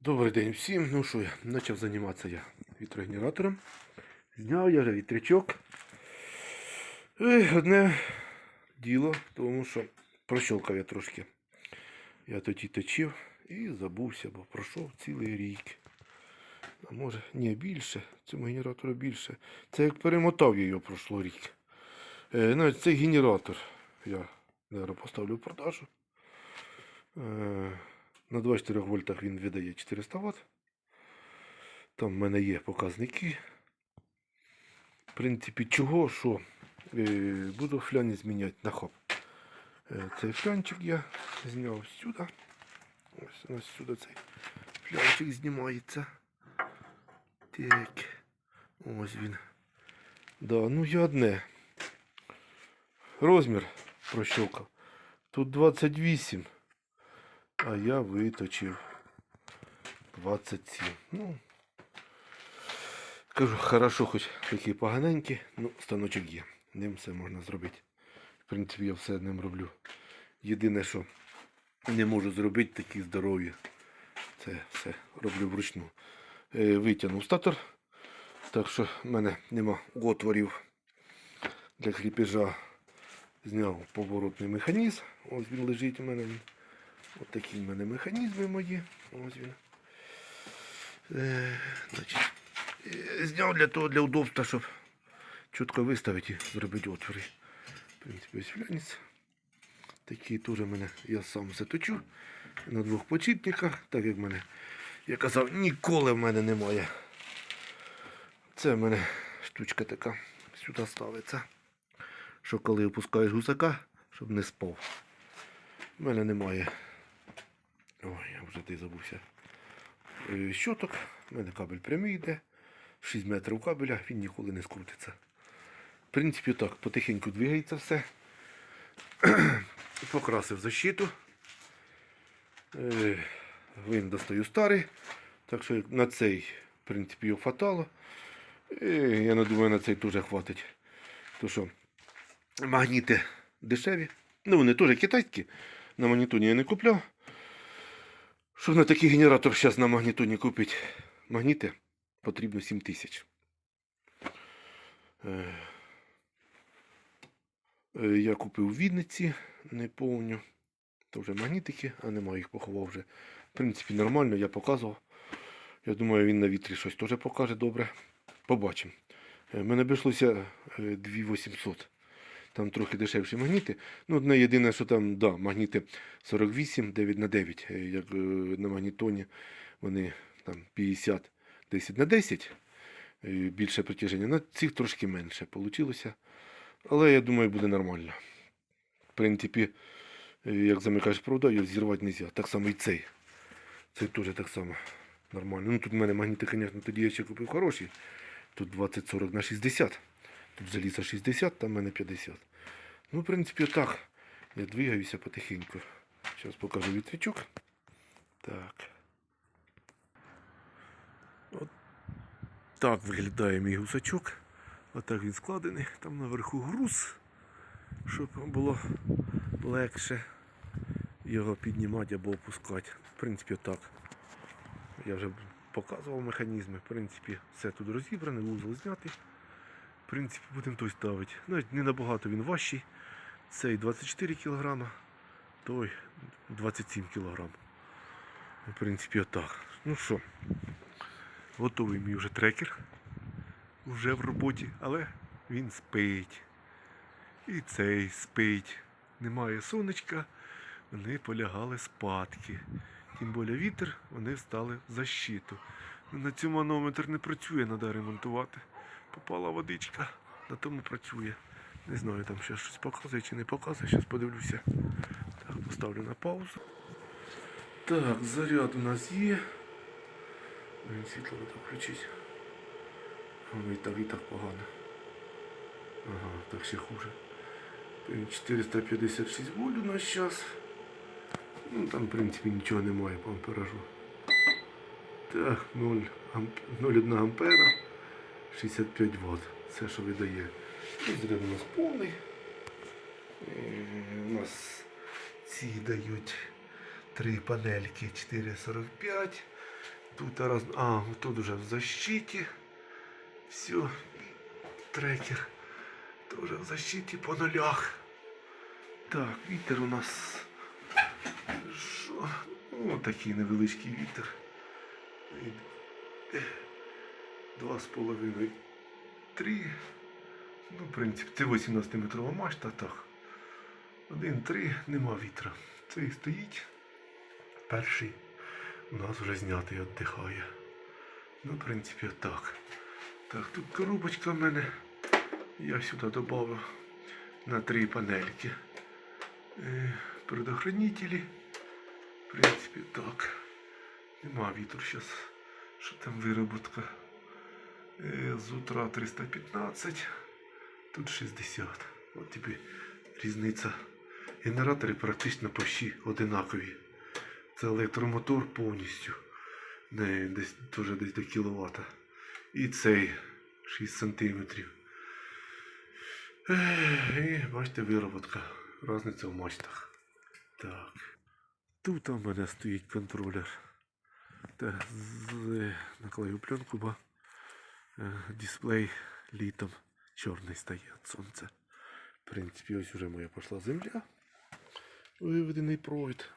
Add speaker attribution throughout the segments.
Speaker 1: Добрий день всім. Ну що я, почав займатися я вітрогенератором. Зняв я вже вітрячок. І одне діло, тому що прощолкав я трошки. Я тоді точив і забувся, бо пройшов цілий рік. А може, ні, більше. Цьому генератору більше. Це як перемотав я його пройшло рік. Е, навіть цей генератор я зараз поставлю в продажу. Е, на 24 вольтах він видає 400 Вт. Там в мене є показники. В принципі, чого, що е, буду фляні зміняти на хоп. Е, цей флянчик я зняв сюди. Ось у нас сюди цей флянчик знімається. Так. Ось він. Да, ну я одне. Розмір прощовкав. Тут 28. А я виточив 27. Ну, кажу, хорошо, хоч такі поганенькі, ну, станочок є. Ним все можна зробити. В принципі, я все ним роблю. Єдине, що не можу зробити такі здорові. Це все роблю вручну. Е, витягнув статор. Так що в мене нема отворів для кріпежа. Зняв поворотний механізм. Ось він лежить у мене. Ось такі в мене механізми мої. Ось він. Е, значить, е, зняв для того, для удобства, щоб чітко виставити і зробити отвори. В принципі, ось флянець. Такі теж мене я сам все точу. На двох почіпниках, так як в мене, я казав, ніколи в мене немає. Це в мене штучка така сюди ставиться. Що коли опускаєш гусака, щоб не спав. У мене немає. Ой, я вже ти забувся. Е, Щоток. У мене кабель прямий йде. 6 метрів кабеля, він ніколи не скрутиться. В принципі, так, потихеньку двигається все. Покрасив защиту. Е, Він достаю старий. Так що на цей, в принципі, його хватало. І я не думаю, на цей теж хватить. То що магніти дешеві. Ну, вони теж китайські. На магнітоні я не купляв. Щоб на такий генератор зараз на магнітоні купити магніти, потрібно 7 тисяч. Е, е, Я купив у Вінниці, не помню. То вже магнітики, а нема їх поховав вже. В принципі, нормально, я показував. Я думаю, він на вітрі щось теж покаже добре. Побачимо. Е, Мене обійшлося е, 2800. Там трохи дешевші магніти. Ну, одне єдине, що там, да, магніти 48, 9 на 9. е, Як е, на магнітоні вони там 50, 10 на 10. е, Більше притяження. На цих трошки менше вийшло. Але я думаю, буде нормально. В принципі, як замикаєш провода, його зірвати не можна. Так само і цей. Цей теж так само нормально. Ну тут в мене магніти, звісно, тоді я ще купив хороші. Тут 20-40 на 60. Тут заліза 60, там в мене 50. Ну, в принципі, так. Я двигаюся потихеньку. Зараз покажу вітрячок. Так. От так виглядає мій гусачок. Отак він складений. Там наверху груз, щоб було легше його піднімати або опускати. В принципі, так. Я вже показував механізми. В принципі, все тут розібране, вузол знятий. В принципі, будемо той ставити. Навіть не набагато він важчий. Цей 24 кг, той 27 кг. В принципі, отак. Ну що, готовий мій вже трекер. Вже в роботі, але він спить. І цей спить. Немає сонечка, вони полягали спадки. Тим більше вітер, вони встали в защиту. На цьому манометр не працює, треба ремонтувати. Попала водичка, на тому працює. Не знаю, там ще щось показує чи не показує, зараз подивлюся. Так, поставлю на паузу. Так, заряд у нас є. Блін, світло включити. Воно і так, і так погано. Ага, так ще хуже. 456 вольт у нас зараз. Ну там в принципі нічого немає по амперажу. Так, 0,1 ампера, 65 Вт. Це що видає. І у нас повний. Е, У нас ці дають Три панельки 4,45. Тут раз. А, тут уже в защиті. Все. Трекер. Тоже в защиті по нулях. Так, вітер у нас. Що? О, такий невеличкий вітер. І- Два з половиною. Три. Ну, в принципі, це 18 метрова мачта, так. Один-три, нема вітра. Цей стоїть. Перший у нас вже знятий віддихає. Ну, в принципі, так. Так, тут коробочка в мене. Я сюди додав на три панельки. Е, Предохранителі. В принципі, так. Нема вітру зараз. Що там вироботка? Е, З утра 315, тут 60. От тобі різниця. Генератори практично почти одинакові. Це електромотор повністю. Не, десь теж десь до кіловата. І цей 6 сантиметрів. Ех, І бачите, вироботка. Разниця в мачтах. Так. Тут у мене стоїть контролер. Та наклею пленку, бо дисплей літом чорний стає від сонця. В принципі, ось вже моя пішла земля. Виведений провід.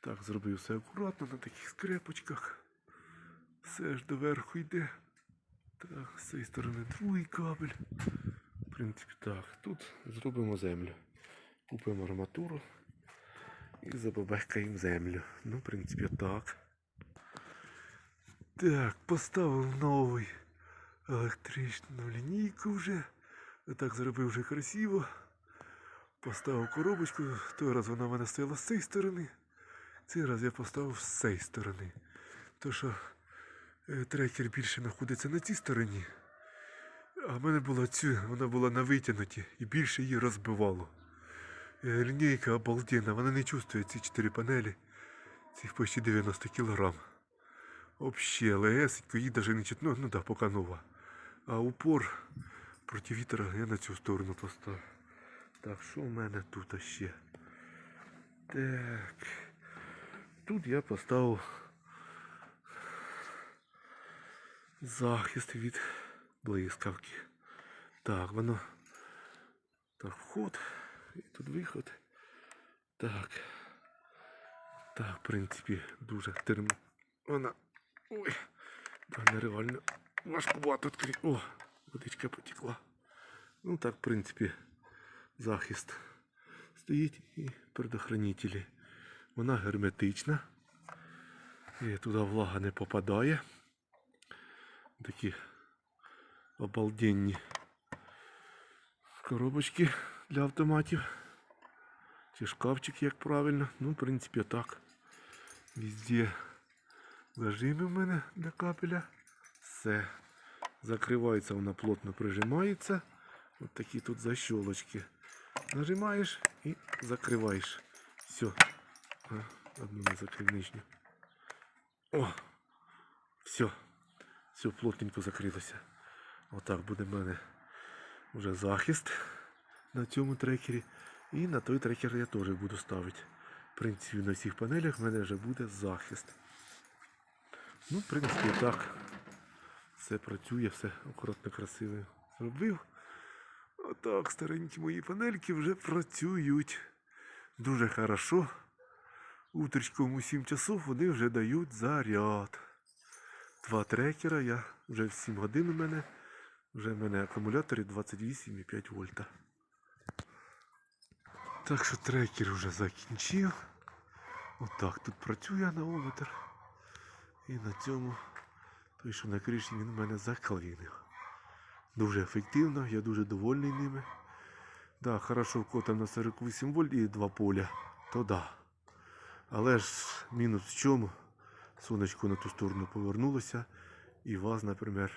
Speaker 1: Так, зробив все акуратно на таких скрепочках. Все ж доверху йде. Так, з цієї сторони другий кабель. В принципі, так. Тут зробимо землю. Купимо арматуру і забабахкаємо землю. Ну, в принципі, так. Так, поставив новий електричну лінійку вже. Так зробив вже красиво. Поставив коробочку. Той раз вона в мене стояла з цієї сторони. Цей раз я поставив з цієї сторони. То що е, трекер більше знаходиться на цій стороні. А в мене була цю, вона була на витягнуті і більше її розбивало. Е, Лінійка обалденна, вона не чувствує ці чотири панелі. Цих почти 90 кілограм. Вообще, легесенько, її навіть не чутно, ну да, поки нова. А упор проти вітра я на цю сторону поставив. Так, що в мене тут ще? Так. Тут я поставив захист від блискавки. Так, воно. Так, вход. І тут виход. Так. Так, в принципі, дуже терм... Вона. Ой. Да, нереально. Важкувато відкрити. О, водичка потекла. Ну так, в принципі, захист стоїть і предохранителі. Вона герметична. І туди влага не попадає. Такі обалденні коробочки для автоматів. Чи шкафчик, як правильно. Ну, в принципі, так. Везде зажими в мене для капеля. Все. Закривається, вона плотно прижимається. Ось такі тут защолочки. Нажимаєш і закриваєш. Все. Одну не закрив нижню. О! Все. Все плотненько закрилося. Отак буде в мене вже захист на цьому трекері. І на той трекер я теж буду ставити. В принципі, на всіх панелях в мене вже буде захист. Ну, в принципі, так. Все працює, все акуратно красиво зробив. Отак, старенькі мої панельки вже працюють. Дуже хорошо. Утречком у 7 часов вони вже дають заряд. Два трекера, я вже в 7 годин у мене. Вже в мене акумулятори 28,5 вольта. Так що трекер вже закінчив. Отак тут працює аналометр. І на цьому той, що на криші, він в мене заклинив. Дуже ефективно, я дуже довольний ними. Да, хорошо кота на 48 вольт і два поля, то да. Але ж мінус в чому? Сонечко на ту сторону повернулося, і вас, наприклад,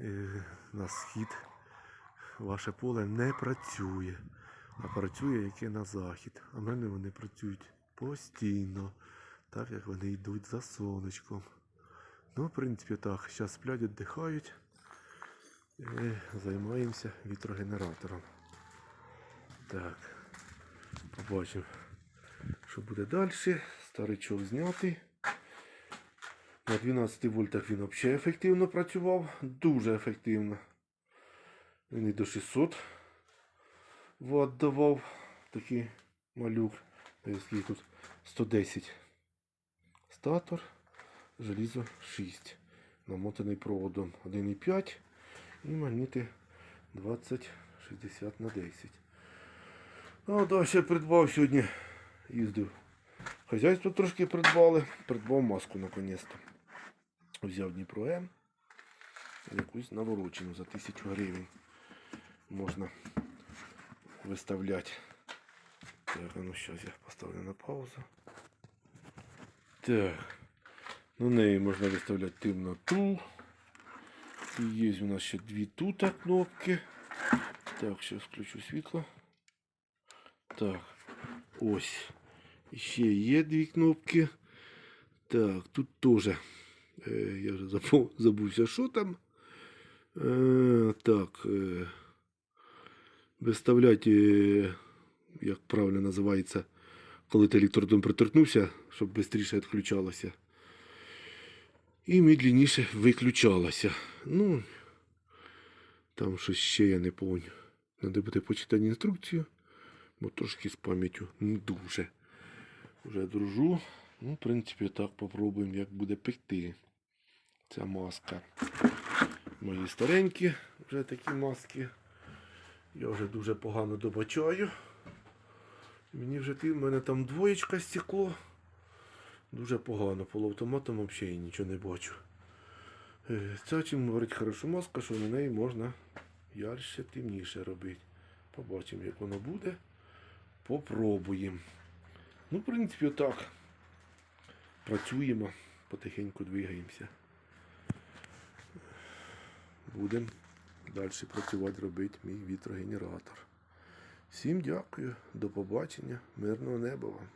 Speaker 1: е, на схід ваше поле не працює, а працює яке на захід. А в мене вони працюють постійно, так як вони йдуть за сонечком. Ну, в принципі, так, зараз сплять, віддихають. Е, Займаємося вітрогенератором. Так, побачимо, Що буде далі? Старичок знятий. На 12 вольтах він взагалі ефективно працював. Дуже ефективно. Він і до 600 Вт давав такий малюк. Тут 110. Статор. Желізо 6. Намотаний проводом 1,5 і магніти 20 60 на 10. А да, ще придбав сьогодні. Їздив. Хазяйство трошки придбали. Придбав маску наконець-то. Взяв Дніпро М. Якусь наворочену за 1000 гривень. Можна виставляти. Так, ну зараз я поставлю на паузу. Так. На неї можна виставляти темноту. І є у нас ще дві тут кнопки. Так, зараз включу світло. Так, ось. Ще є дві кнопки. Так, тут теж. Е, я вже забув, забувся, що там. Е, так. Е, виставляти, е, як правильно називається, коли ти електродом приторкнувся, щоб швидше відключалося. І медленніше виключалося. Ну, там щось ще я не пам'ятаю. Треба буде почитати інструкцію, бо трошки з пам'яттю не дуже. Вже дружу. Ну, в принципі, так попробуємо, як буде пекти ця маска. Мої старенькі вже такі маски. Я вже дуже погано добачаю. Мені вже ти, в мене там двоєчка стекло. Дуже погано. Полуавтоматом взагалі нічого не бачу. Е, Ця чим говорить хороша маска, що на неї можна ярше темніше робити. Побачимо, як воно буде. Попробуємо. Ну, в принципі, отак. Працюємо, потихеньку двигаємося. Будемо далі працювати, робити мій вітрогенератор. Всім дякую, до побачення, мирного неба вам.